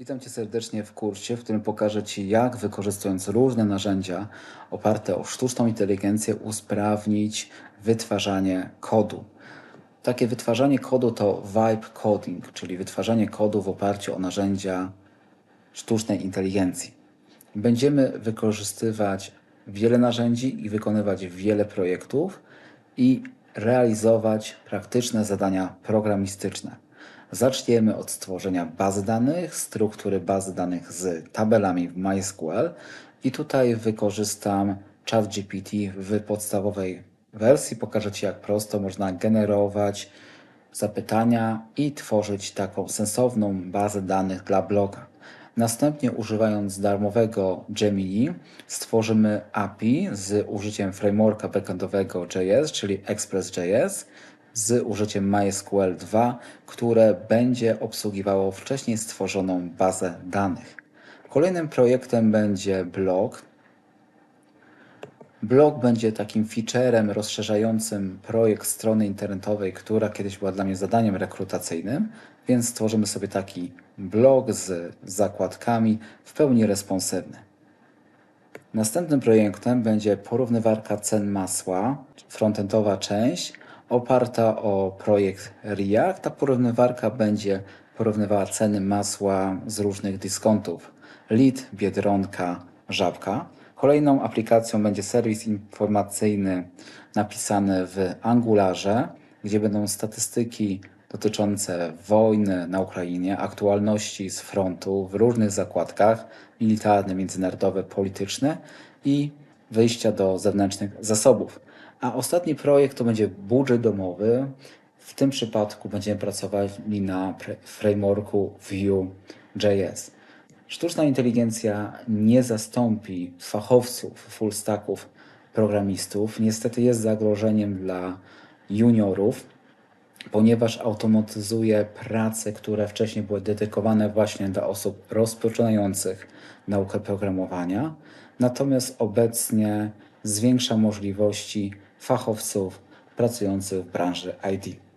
Witam Cię serdecznie w kursie, w którym pokażę Ci, jak wykorzystując różne narzędzia oparte o sztuczną inteligencję usprawnić wytwarzanie kodu. Takie wytwarzanie kodu to vibe coding, czyli wytwarzanie kodu w oparciu o narzędzia sztucznej inteligencji. Będziemy wykorzystywać wiele narzędzi i wykonywać wiele projektów i realizować praktyczne zadania programistyczne. Zaczniemy od stworzenia bazy danych, struktury bazy danych z tabelami w MySQL i tutaj wykorzystam ChatGPT w podstawowej wersji. Pokażę Ci, jak prosto można generować zapytania i tworzyć taką sensowną bazę danych dla bloga. Następnie używając darmowego Gemini stworzymy API z użyciem frameworka backendowego JS, czyli Express.js z użyciem MySQL 2, które będzie obsługiwało wcześniej stworzoną bazę danych. Kolejnym projektem będzie blog. Blog będzie takim featurem rozszerzającym projekt strony internetowej, która kiedyś była dla mnie zadaniem rekrutacyjnym, więc stworzymy sobie taki blog z zakładkami w pełni responsywny. Następnym projektem będzie porównywarka cen masła, frontendowa część, oparta o projekt React. Ta porównywarka będzie porównywała ceny masła z różnych dyskontów. Lid, Biedronka, Żabka. Kolejną aplikacją będzie serwis informacyjny napisany w Angularze, gdzie będą statystyki dotyczące wojny na Ukrainie, aktualności z frontu w różnych zakładkach militarne, międzynarodowe, polityczne i wyjścia do zewnętrznych zasobów. A ostatni projekt to będzie budżet domowy. W tym przypadku będziemy pracowali na frameworku Vue.js. Sztuczna inteligencja nie zastąpi fachowców, full stacków, programistów. Niestety jest zagrożeniem dla juniorów, ponieważ automatyzuje prace, które wcześniej były dedykowane właśnie dla osób rozpoczynających naukę programowania. Natomiast obecnie zwiększa możliwości fachowców pracujących w branży IT.